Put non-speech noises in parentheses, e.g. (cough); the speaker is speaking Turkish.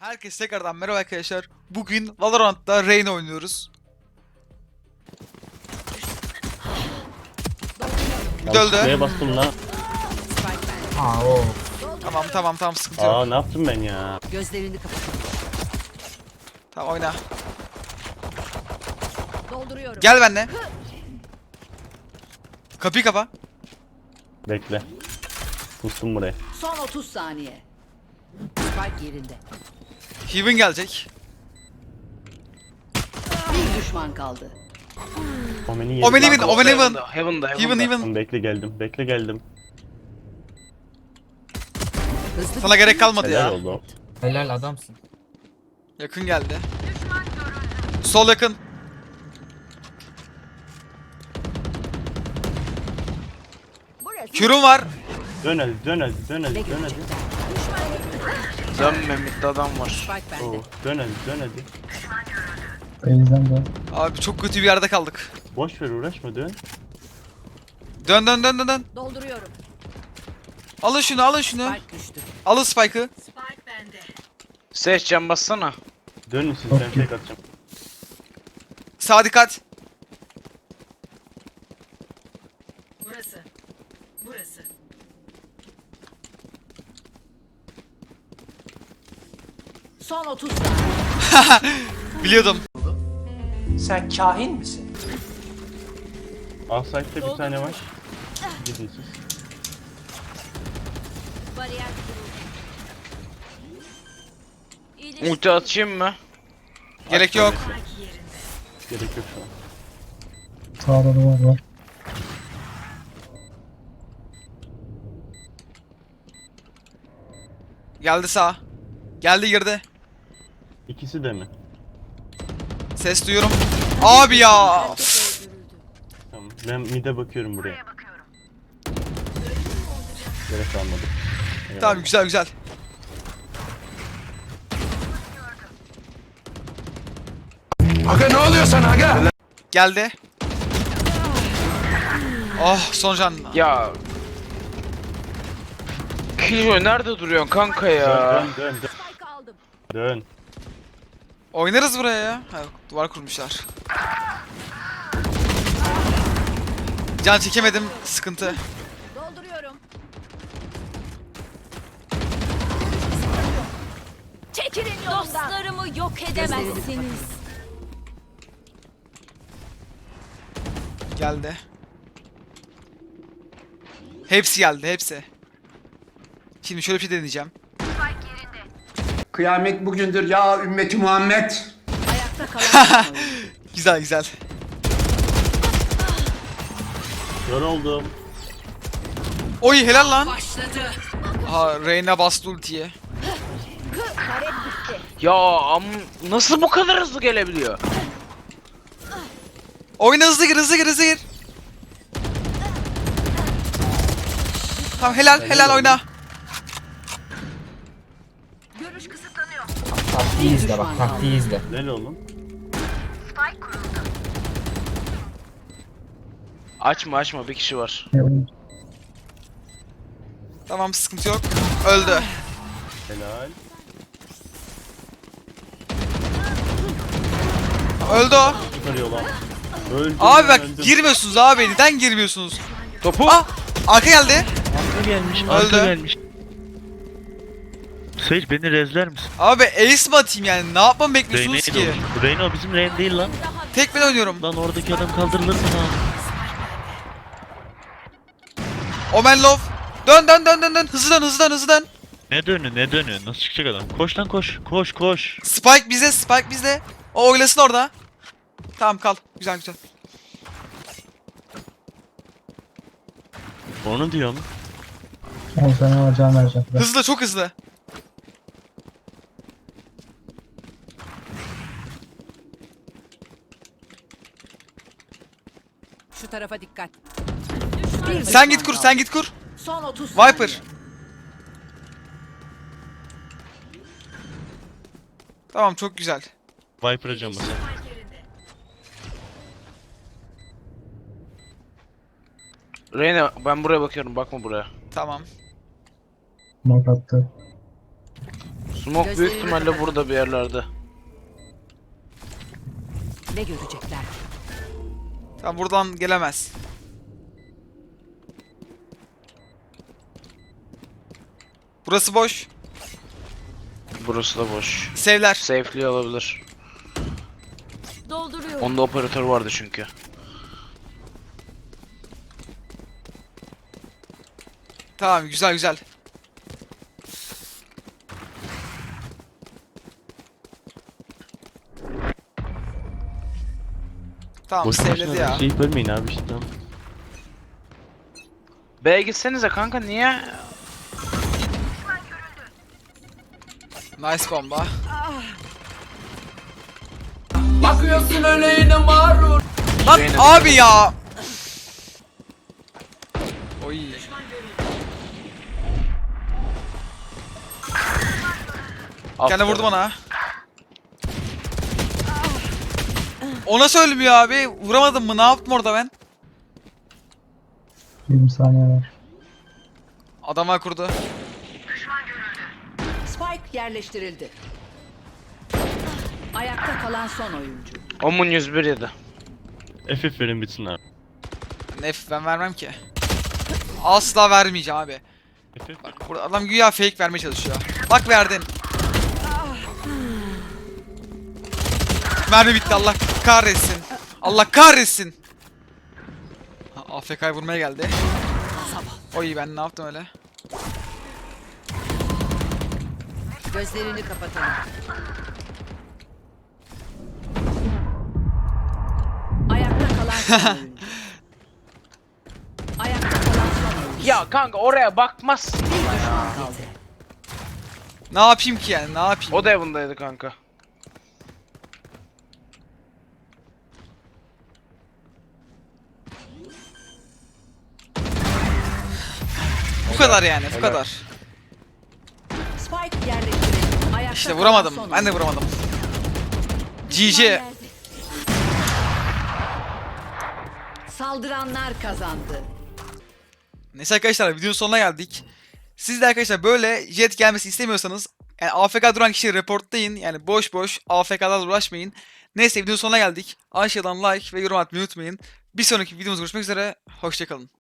Herkese tekrardan merhaba arkadaşlar. Bugün Valorant'ta Reyna oynuyoruz. Bir de öldü. Neye bastım lan? Aa o. Tamam tamam tamam sıkıntı yok. Aa ne yaptım ben ya? Gözlerini kapatın. Tamam oyna. Dolduruyorum. Gel benimle. Kapıyı kapa. Bekle. Pustum buraya. Son 30 saniye. Spike yerinde. Heaven gelecek. Bir düşman kaldı. Omen'i yedim. Omen Heaven, Omen Heaven. Heaven'da, Heaven'da, Heaven Heaven'da. Heaven. Tamam, Bekle geldim. Bekle geldim. Hızlı Sana gerek kalmadı Helal ya. oldu. Helal adamsın. Yakın geldi. Sol yakın. Burası. Kürüm var. Dön hadi dön hadi dön hadi dön hadi. Dönme midde adam var. Spike Oo, bende. dön hadi dön hadi. Elimden de. Abi çok kötü bir yerde kaldık. Boş ver uğraşma dön. Dön dön dön dön dön. Dolduruyorum. Alın şunu alın şunu. Spike düştü. Alın Spike'ı. Seç can bassana. Dön siz ben tek atacağım. Sağa dikkat. Burası. Burası. Son 30 saniye. (laughs) Biliyordum. Sen kahin misin? Site'de bir tane var. Gidin siz. Ulti atayım mı? Gerek yok. Gerek yok şu an. Sağda duvar var. Geldi sağ. Geldi girdi. İkisi de mi? Ses duyuyorum. Abi ya. Tamam. Ben mid'e bakıyorum buraya. Gerek kalmadı. Eyvallah. Tamam güzel güzel. Aga ne oluyor sana aga? Geldi. Oh son can. Ya. Killjoy nerede duruyorsun kanka ya? Dön dön dön dön. Oynarız buraya ya. Ha, duvar kurmuşlar. Can çekemedim. Sıkıntı. Dolduruyorum. Çekilin yolumdan. Dostlarımı yok edemezsiniz. Geldi. Hepsi geldi hepsi. Şimdi şöyle bir şey deneyeceğim. Kıyamet bugündür ya ümmeti Muhammed. Ayakta kalan. (laughs) Güzel güzel. Kör oldum. Oy helal lan. Başladı. Aha Reyna bastı ultiye. Ya am nasıl bu kadar hızlı gelebiliyor? Oyna hızlı gir hızlı gir hızlı gir. Tamam helal helal oyna. Taktiği izle bak taktiği izle. Helal oğlum. Açma açma bir kişi var. Tamam sıkıntı yok. Öldü. Helal. Öldü o. Çıkarıyor lan. Öldüm. Abi bak öldüm. girmiyorsunuz abi. Neden girmiyorsunuz? Topu. Ah! Arka geldi. Arka gelmiş, Öldü. arka gelmiş. Sage beni rezler misin? Abi ace mi atayım yani? Ne yapmamı bekliyorsunuz Reyna'yı ki? da Reyna bizim Reyna değil lan. Tek ben oynuyorum. Lan oradaki adam kaldırılır mı lan? Omen Love. Dön dön dön dön dön. Hızlı dön hızlı dön hızlı dön. Ne dönüyor ne dönüyor? Nasıl çıkacak adam? Koş lan koş. Koş koş. Spike bizde Spike bizde. O oylasın orada. Tamam kal. Güzel güzel. Onu diyorum. Oğlum sana alacağım vereceğim. Hızlı çok hızlı. Şu tarafa dikkat. Sen git kur sen git kur. Son 30 saniye. Viper. Tamam çok güzel. Viper'a can basar. Reyna ben buraya bakıyorum bakma buraya. Tamam. Smoke attı. Smoke büyük Gözlerini ihtimalle kapat. burada bir yerlerde. Ne görecekler? Tamam buradan gelemez. Burası boş. Burası da boş. Sevler. Safely olabilir. Dolduruyorum. Onda operatör vardı çünkü. Tamam güzel güzel. Tamam Boş sevledi ya. Şey bölmeyin abi işte tamam. B'ye gitsenize kanka niye? Nice bomba. Bakıyorsun öyle yine mağrur. Lan Zeynep. abi ya. Oy. Kendi vurdu bana. Ona söylemiyor abi. Vuramadım mı? Ne yaptım orada ben? 20 saniye var. Adamlar kurdu. Spike yerleştirildi. Ayakta kalan son oyuncu. Omun 101 yedi. FF verin bitsin abi. Nef ben vermem ki. Asla vermeyeceğim abi. FF verin. Bak burada adam güya fake vermeye çalışıyor. Bak verdin. Mermi bitti Allah kahretsin. Allah kahretsin. AFK'yı vurmaya geldi. Oy ben ne yaptım öyle? Gözlerini kapatalım. Ayakta kalan son oyuncu. (laughs) Ayakta kalan son oyuncu. Ya kanka oraya bakmazsın. Bir düşman kaldı. Ne yapayım ki yani ne yapayım? O da Heaven'daydı kanka. Kadar yani bu kadar. Spike yerleştirildi. Ayakta İşte kalan vuramadım. son Ben de vuramadım. GG. Saldıranlar kazandı. Neyse arkadaşlar videonun sonuna geldik. Siz de arkadaşlar böyle jet gelmesi istemiyorsanız yani AFK duran kişiyi reportlayın. Yani boş boş AFK'larla uğraşmayın. Neyse videonun sonuna geldik. Aşağıdan like ve yorum atmayı unutmayın. Bir sonraki videomuzda görüşmek üzere. Hoşçakalın.